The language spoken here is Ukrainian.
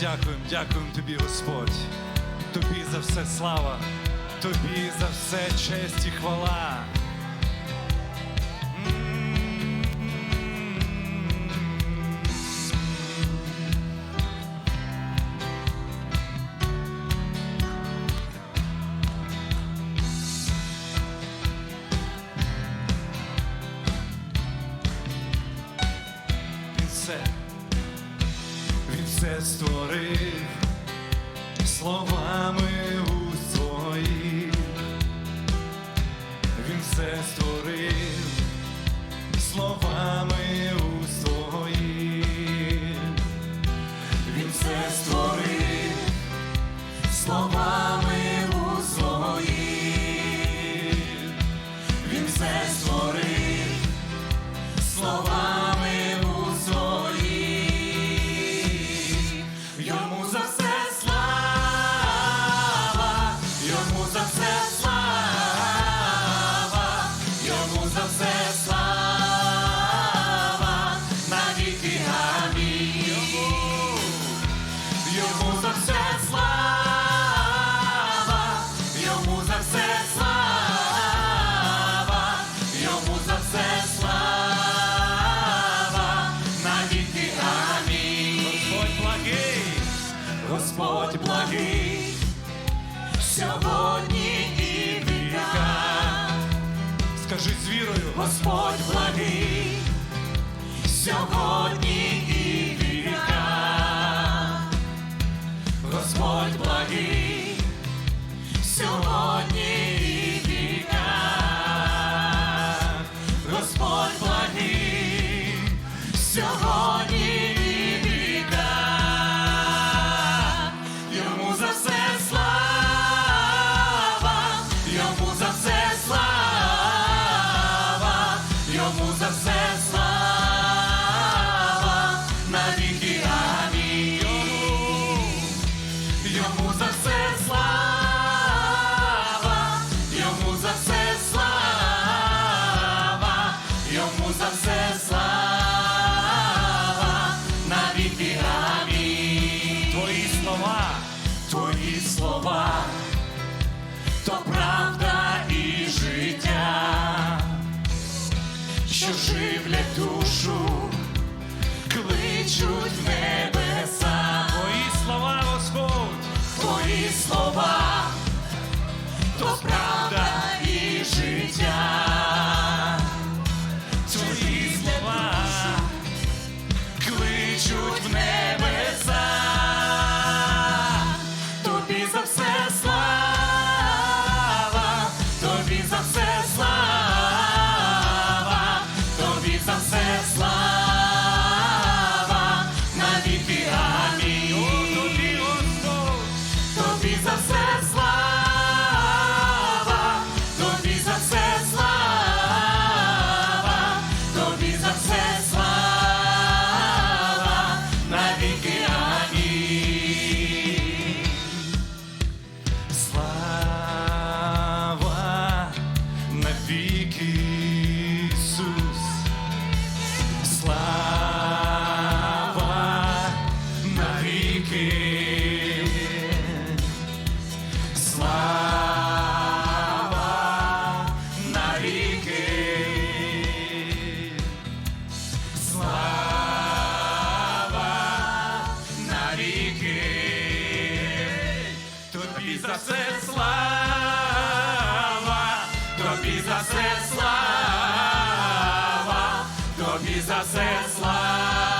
дякуємо, дякуємо тобі, Господь. Тобі за все слава, тобі за все честь і хвала. Все створив словами уст своїх. Він все створив словами уст своїх. Він все створив словами уст своїх. Він все створив Скажи з вірою, Господь благий, сьогодні і віка. Господь благий, сьогодні і віка. Господь благий, сьогодні йому за все слава, навіки амінь. Твої слова, твої слова, то правда і життя, що живлять душу, кличуть в. навіки тобі за все слава, тобі за все слава.